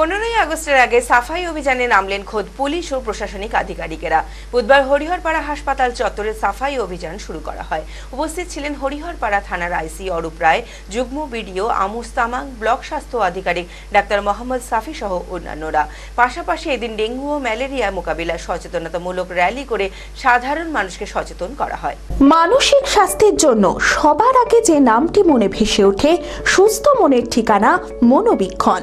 পনেরোই আগস্টের আগে সাফাই অভিযানে নামলেন খোদ পুলিশ ও প্রশাসনিক আধিকারিকেরা। বুধবার হরিহরপাড়া হাসপাতাল চত্বরে সাফাই অভিযান শুরু করা হয়। উপস্থিত ছিলেন হরিহরপাড়া থানার আইসি অরূপ রায়, যুগ্ম বিডিও আমুস তামাং, ব্লক স্বাস্থ্য আধিকারিক ডাক্তার মোহাম্মদ সাফি সহ অন্যান্যরা। পাশাপাশি এদিন ডেঙ্গু ও ম্যালেরিয়া মোকাবিলায় সচেতনতামূলক র্যালি করে সাধারণ মানুষকে সচেতন করা হয়। মানসিক স্বাস্থ্যের জন্য সবার আগে যে নামটি মনে ভেসে ওঠে, সুস্থ মনের ঠিকানা মনোবীক্ষণ।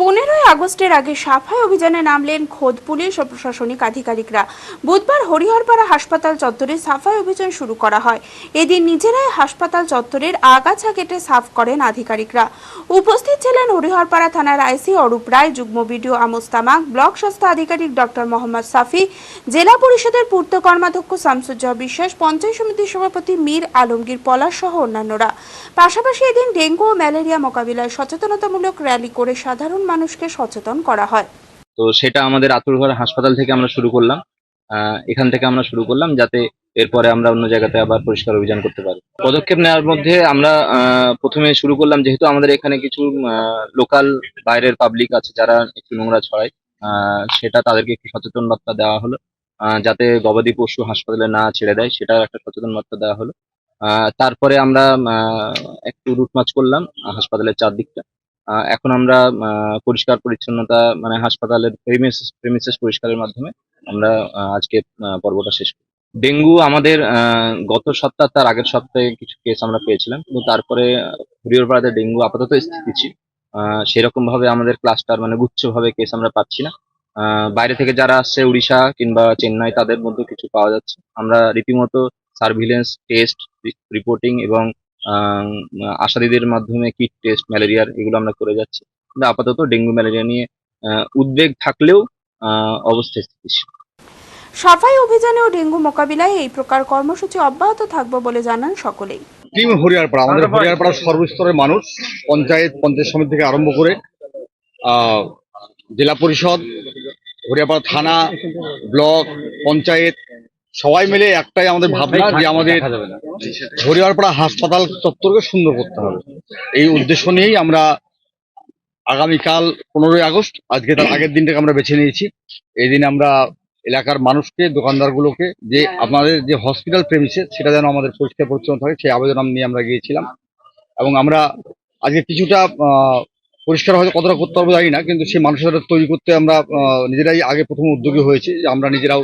পনেরোই আগস্টের আগে সাফাই অভিযানে নামলেন খোদ পুলিশ ও প্রশাসনিক আধিকারিকরা। বুধবার হরিহরপাড়া হাসপাতাল চত্বরে সাফাই অভিযান শুরু করা হয়। এদিন নিজেরাই হাসপাতাল চত্বরের আগাছা কেটে সাফ করেন আধিকারিকরা। উপস্থিত ছিলেন হরিহরপাড়া থানার আইসি অরূপ রায়, যুগ্ম বিডিও আমোস্তামাক ব্লক স্বাস্থ্য আধিকারিক ডক্টর মোহাম্মদ সাফি, জেলা পরিষদের পূর্ত কর্মাধ্যক্ষ শামসুজ্জহ বিশ্বাস, পঞ্চায়েত সমিতির সভাপতি মীর আলমগীর পলাশ সহ অন্যান্যরা। পাশাপাশি এদিন ডেঙ্গু ও ম্যালেরিয়া মোকাবিলায় সচেতনতামূলক র্যালি করে সাধারণ মানুষকে সচেতন করা হয়। তো সেটা আমাদের আতুরঘর হাসপাতাল থেকে আমরা শুরু করলাম। এখান থেকে আমরা শুরু করলাম যাতে এরপরে আমরা অন্য জায়গাতে আবার পরিষ্কার অভিযান করতে পারি। পদক্ষেপ নেওয়ার মধ্যে আমরা প্রথমে শুরু করলাম যেহেতু আমাদের এখানে কিছু লোকাল বাইরের পাবলিক আছে যারা একটু নোংরা ছড়ায় সেটা তাদেরকে একটু সচেতন বার্তা দেওয়া হলো। যাতে গবাদি পশু হাসপাতালে না ছেড়ে দেয় সেটার একটা সচেতন বার্তা দেওয়া হলো। তারপরে আমরা একটু রুট মার্চ করলাম, হাসপাতালের চারদিকটা। এখন আমরা পরিষ্কার পরিচ্ছন্নতা মানে হাসপাতালের প্রেমিসেস প্রেমিসেস পরিষ্কারের মাধ্যমে আমরা আজকে পর্বটা শেষ ডেঙ্গু আমাদের গত সপ্তাহ, তার আগের সপ্তাহে কিছু কেস আমরা পেয়েছিলাম। কিন্তু তারপরে হরিহরপাড়াতে ডেঙ্গু আপাতত স্থিতি সেরকম ভাবে আমাদের ক্লাস্টার মানে গুচ্ছভাবে কেস আমরা পাচ্ছি না। বাইরে থেকে যারা আসছে, উড়িষ্যা কিংবা চেন্নাই, তাদের মধ্যে কিছু পাওয়া যাচ্ছে। আমরা রীতিমতো সার্ভিলেন্স টেস্ট রিপোর্টিং এবং আহ, আশাদিদের মাধ্যমে কিট টেস্ট ম্যালেরিয়ার এগুলো আমরা করে যাচ্ছি। কিন্তু আপাতত ডেঙ্গু ম্যালেরিয়া নিয়ে আহ, উদ্বেগ থাকলেও আহ, অবস্থা স্থিতিশীল। সাফাই অভিযানে ও ডেঙ্গু মোকাবিলায় এই প্রকার কর্মসূচি অব্যাহত থাকবে বলে জানান সকলেই। টিম হরিয়ারপাড়া আমাদের হরিয়ারপাড়ার সর্বস্তরের মানুষ পঞ্চায়েত পঞ্চায়েত সমিতি থেকে আরম্ভ করে আহ, জেলা পরিষদ হরিয়ারপাড়া থানা ব্লক পঞ্চায়েত সবাই মিলে একটাই আমাদের ভাবনা যে আমাদের হরিয়ারপাড়া হাসপাতাল চত্বরকে সুন্দর করতে হবে। এই উদ্দেশ্য নিয়েই আমরা আগামীকাল পনেরোই আগস্ট আজকে তার আগের দিনটাকে আমরা বেছে নিয়েছি। এই দিন আমরা এলাকার মানুষকে দোকানদারগুলোকে যে আপনাদের যে হসপিটাল প্রেমিসে সেটা যেন আমাদের পরিষ্কার পরিচ্ছন্ন থাকে সেই আবেদন নিয়ে আমরা গিয়েছিলাম। এবং আমরা আজকে কিছুটা আহ, পরিষ্কার হয়তো কতটা করতে পারব জানি না কিন্তু সেই মানুষের তৈরি করতে আমরা আহ, নিজেরাই আগে প্রথম উদ্যোগী হয়েছি যে আমরা নিজেরাও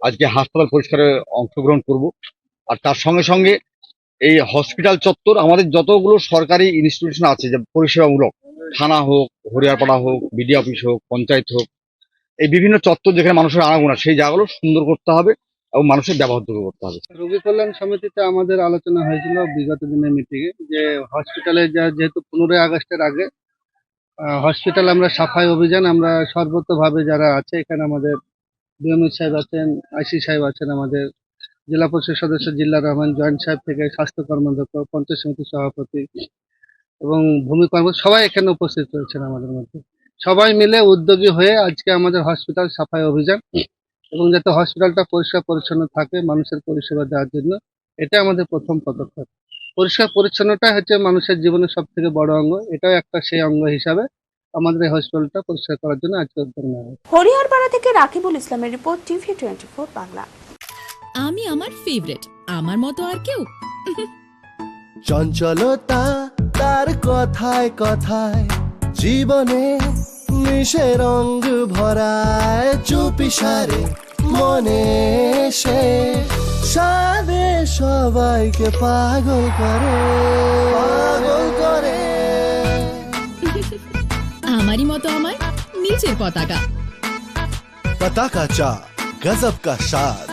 আজকে হাসপাতাল পরিষ্কারে অংশগ্রহণ করব। আর তার সঙ্গে সঙ্গে এই হসপিটাল চত্বর আমাদের যতগুলো সরকারি ইনস্টিটিউশন আছে, যে পরিষেবামূলক, থানা হোক, হরিয়ারপাড়া হোক বিডি অফিস হোক, পঞ্চায়েত হোক, এই বিভিন্ন চত্বর যেখানে মানুষের আনাগোনা, সেই জায়গাগুলো সুন্দর করতে হবে এবং মানুষের ব্যবহারযোগ্য করতে হবে। রোগী কল্যাণ সমিতিতে আমাদের আলোচনা হয়েছিল বিগত দিনের মিটিং এ, যে হসপিটালে যা যেহেতু পনেরোই আগস্টের আগে হসপিটাল আমরা সাফাই অভিযান, আমরা সর্বতভাবে যারা আছে, এখানে আমাদের বিএমই সাহেব আছেন, আইসি সাহেব আছেন আমাদের। জেলা পরিষদ সদস্য জিল্লা রহমান, জয়েন্ট সাহেব থেকে স্বাস্থ্য কর্মাধ্যক্ষ পঞ্চায়েত সমিতির সভাপতি এবং ভূমি কর্ম, সবাই এখানে উপস্থিত রয়েছেন আমাদের মধ্যে। সবাই মিলে উদ্যোগী হয়ে আজকে আমাদের হসপিটাল সাফাই অভিযান এবং যাতে হসপিটালটা পরিষ্কার পরিচ্ছন্ন থাকে মানুষের পরিষেবা দেওয়ার জন্য এটা আমাদের প্রথম পদক্ষেপ। পরিষ্কার পরিচ্ছন্নতা হচ্ছে মানুষের জীবনের সব থেকে বড় অঙ্গ, এটাও একটা সেই অঙ্গ হিসাবে আমাদের এই হসপিটালটা পরিষ্কার করার জন্য আজকে উদ্যোগ নেওয়া হয়েছে। হরিহরপাড়া থেকে রাকিবুল ইসলামের report TV twenty four Bangla. আমি আমার ফেভারিট আমার মতো আর কেউ। চঞ্চলতা তার কথায় কথায় জীবনে মিশে রঙ ভরায় চুপি সারে মনে সে সাদে সবাইকে পাগল করে। পাগল করে। এবারই মতো আমায় নিচের পতাকা। পতাকা চা গজব কা স্বাদ